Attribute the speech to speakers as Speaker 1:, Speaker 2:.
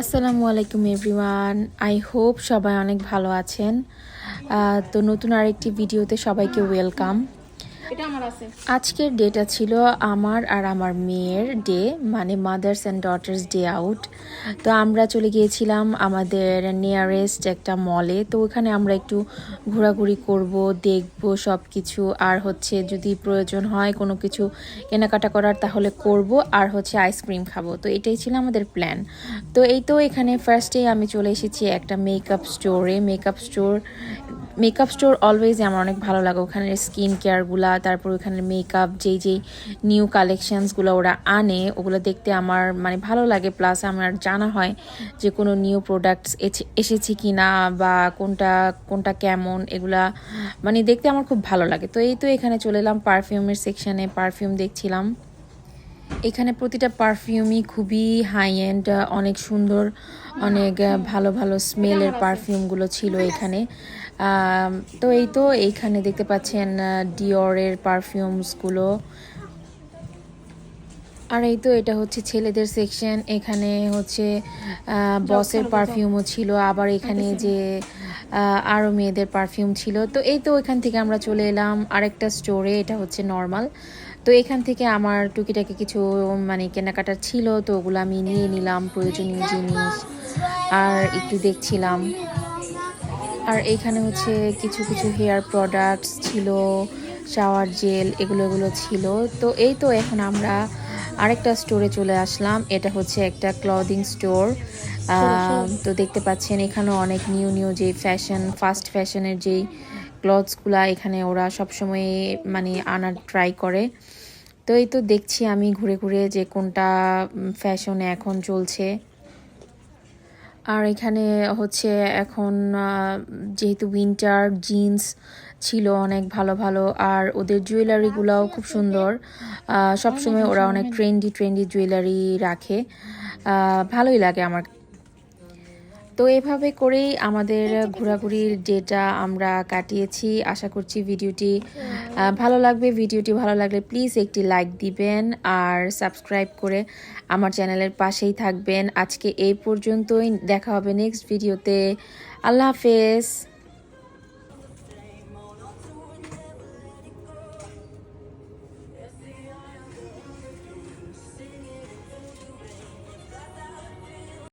Speaker 1: আসসালামু আলাইকুম, everyone. I hope সবাই অনেক ভালো আছেন। তো নতুন আরেকটি ভিডিওতে সবাইকে ওয়েলকাম আজকের ডেটা ছিল আমার আর আমার মেয়ের ডে মানে mothers and daughters day out তো আমরা চলে গিয়েছিলাম আমাদের নিয়ারেস্ট একটা মলে তো ওখানে আমরা একটু ঘোরাঘুরি করব, দেখব সব কিছু আর হচ্ছে যদি প্রয়োজন হয় কোনো কিছু কেনাকাটা করার, তাহলে করব। আর হচ্ছে আইসক্রিম খাব। তো এটাই ছিল আমাদের প্ল্যান তো এই তো এখানে ফার্স্টেই আমি চলে এসেছি একটা মেকআপ স্টোরে makeup store makeup store always আমার অনেক ভালো লাগে। ওখানের স্কিন কেয়ারগুলা তারপর ওখানের মেকআপ যেই যেই নিউ কালেকশানসগুলো ওরা আনে, ওগুলো দেখতে আমার মানে ভালো লাগে। প্লাস আমার জানা হয় যে কোনো নিউ প্রোডাক্টস এসেছে কি না বা কোনটা কোনটা কেমন, এগুলা মানে দেখতে আমার খুব ভালো লাগে। তো এই তো এখানে চলে এলাম পারফিউমের সেকশনে পারফিউম দেখছিলাম। এখানে প্রতিটা পারফিউমই খুবই হাই এন্ড অনেক সুন্দর অনেক ভালো ভালো স্মেলের পারফিউমগুলো ছিল এখানে। তো এই তো এইখানে দেখতে পাচ্ছেন ডিওরের পারফিউমসগুলো। আর এই তো এটা হচ্ছে ছেলেদের সেকশন এখানে হচ্ছে বসের পারফিউমও ছিল আবার এখানে যে আহ, আরও মেয়েদের পারফিউম ছিল। তো এই তো এখান থেকে আমরা চলে এলাম আরেকটা স্টোরে এটা হচ্ছে নর্মাল তো এখান থেকে আমার টুকিটাকি কিছু মানে কেনাকাটা ছিল তো ওগুলো আমি নিয়ে নিলাম প্রয়োজনীয় জিনিস আর একটু দেখছিলাম। আর এইখানে হচ্ছে কিছু কিছু হেয়ার প্রোডাক্টস ছিল শাওয়ার জেল এগুলো এগুলো ছিল। তো এই তো এখন আমরা আরেকটা স্টোরে চলে আসলাম এটা হচ্ছে একটা ক্লদিং স্টোর তো দেখতে পাচ্ছেন এখানেও অনেক নিউ নিউ যে ফ্যাশন ফাস্ট ফ্যাশনের যেই ক্লথসগুলা এখানে ওরা সবসময় মানে আনার ট্রাই করে। তো এই তো দেখছি আমি ঘুরে ঘুরে যে কোনটা ফ্যাশনে এখন চলছে। আর এখানে হচ্ছে এখন যেহেতু উইন্টার জিন্স ছিল অনেক ভালো ভালো, আর ওদের জুয়েলারিগুলোও খুব সুন্দর। সবসময় ওরা অনেক ট্রেন্ডি ট্রেন্ডি জুয়েলারি রাখে। ভালোই লাগে আমার তো এভাবে করেই আমাদের ঘোরাঘুরির ডেটা আমরা কাটিয়েছি। আশা করছি ভিডিওটি ভালো লাগবে। ভিডিওটি ভালো লাগলে প্লিজ একটি লাইক দিবেন আর সাবস্ক্রাইব করে আমার চ্যানেলের পাশেই থাকবেন। আজকে এই পর্যন্তই। দেখা হবে নেক্সট ভিডিওতে আল্লাহ হাফেজ।